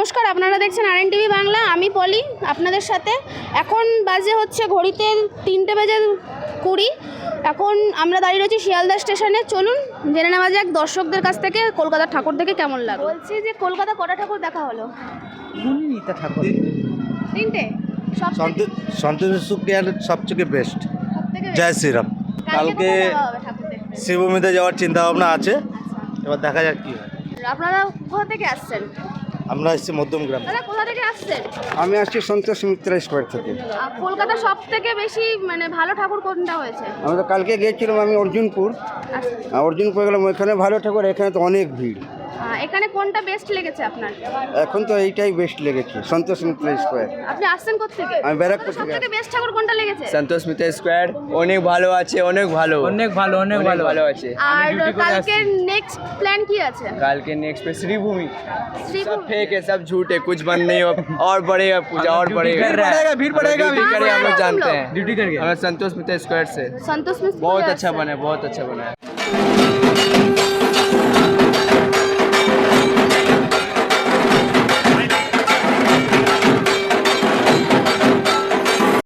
নমস্কার আপনারা দেখছেন আর টিভি বাংলা। আমি পলি আপনাদের সাথে। এখন বাজে হচ্ছে ঘড়িতে তিনটে বাজে কুড়ি। এখন আমরা দাঁড়িয়ে রয়েছি শিয়ালদা স্টেশনে। চলুন জেনে নেওয়া যাক দর্শকদের কাছ থেকে কলকাতার ঠাকুর দেখে কেমন লাগে বলছি যে কলকাতা কটা ঠাকুর দেখা হলো? ঠাকুর। তিনটে? সব সন্তোষ সবথেকে বেস্ট জয় শ্রীরাম। কালকে শিবভূমিতে যাওয়ার চিন্তা ভাবনা আছে। এবার দেখা যাক কি হয়। আপনারা কোথা থেকে আসছেন? আমরা এসেছি মধ্যমগ্রাম দাদা কোথা থেকে আসছেন? আমি আসছি সন্তোষ মিত্র স্কোয়ার থেকে। কলকাতা সব থেকে বেশি মানে ভালো ঠাকুর কোনটা হয়েছে? আমি তো কালকে গিয়েছিলাম আমি অর্জুনপুর। আচ্ছা। অর্জুনপুর গেলাম ওইখানে ভালো ঠাকুর এখানে তো অনেক ভিড়। এখানে কোনটা বেস্ট লেগেছে আপনার এখন তো এইটাই বেস্ট লেগেছে সন্তোষ মিত্র স্কোয়ার আপনি আসছেন কোথেকে আমি ব্যারাকপুর সব থেকে থেকে বেস্ট ঠাকুর কোনটা লেগেছে সন্তোষ মিত্র স্কোয়ার অনেক ভালো আছে অনেক ভালো অনেক ভালো অনেক ভালো ভালো আছে আর কালকে নেক্সট প্ল্যান কি আছে কালকে नेक्स्ट पे श्रीभूमि শ্রীভূমি। सब फेक है सब झूठ है कुछ बन नहीं हो और बढ़ेगा पूजा और बढ़ेगा कर रहा है। भीड़ पड़ेगा, ड्यूटी भीड़ करें हम लोग पड़ेगा हम जानते लोग। हैं ड्यूटी करके हमें संतोष मित्र स्क्वायर से সন্তোষ মিশ্র बहुत বলে अच्छा আসছেন। बना है बहुत अच्छा बना है